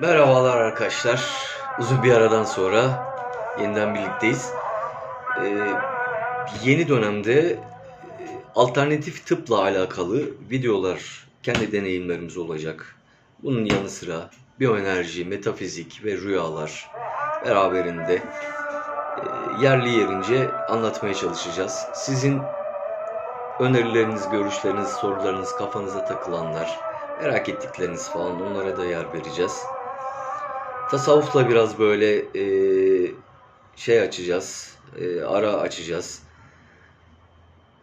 Merhabalar arkadaşlar. Uzun bir aradan sonra yeniden birlikteyiz. Ee, yeni dönemde e, alternatif tıpla alakalı videolar, kendi deneyimlerimiz olacak. Bunun yanı sıra biyoenerji, metafizik ve rüyalar beraberinde e, yerli yerince anlatmaya çalışacağız. Sizin önerileriniz, görüşleriniz, sorularınız, kafanıza takılanlar, merak ettikleriniz falan onlara da yer vereceğiz. Tasavvufla biraz böyle e, şey açacağız, e, ara açacağız.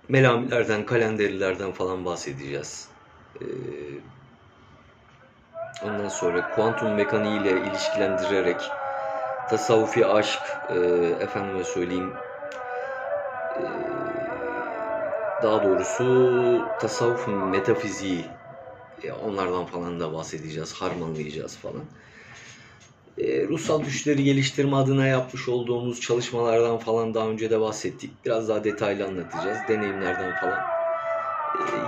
Melamilerden, kalenderilerden falan bahsedeceğiz. E, ondan sonra kuantum mekaniği ile ilişkilendirerek tasavvufi aşk, e, efendime söyleyeyim, e, daha doğrusu tasavvuf metafiziği, e, onlardan falan da bahsedeceğiz, harmanlayacağız falan. E, ruhsal güçleri geliştirme adına yapmış olduğumuz çalışmalardan falan daha önce de bahsettik. Biraz daha detaylı anlatacağız. Deneyimlerden falan.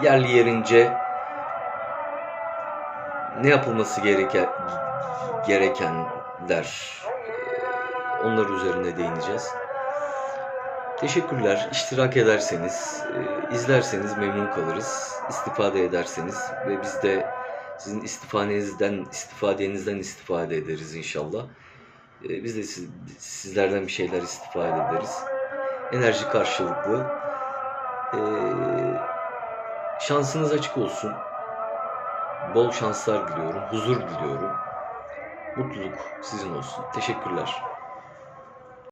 E, yerli yerince ne yapılması gereken gerekenler e, onlar üzerine değineceğiz. Teşekkürler. İştirak ederseniz, e, izlerseniz memnun kalırız. İstifade ederseniz ve biz de sizin istifanenizden, istifadenizden istifade ederiz inşallah. E, biz de siz, sizlerden bir şeyler istifade ederiz. Enerji karşılıklı. E, şansınız açık olsun. Bol şanslar diliyorum. Huzur diliyorum. Mutluluk sizin olsun. Teşekkürler.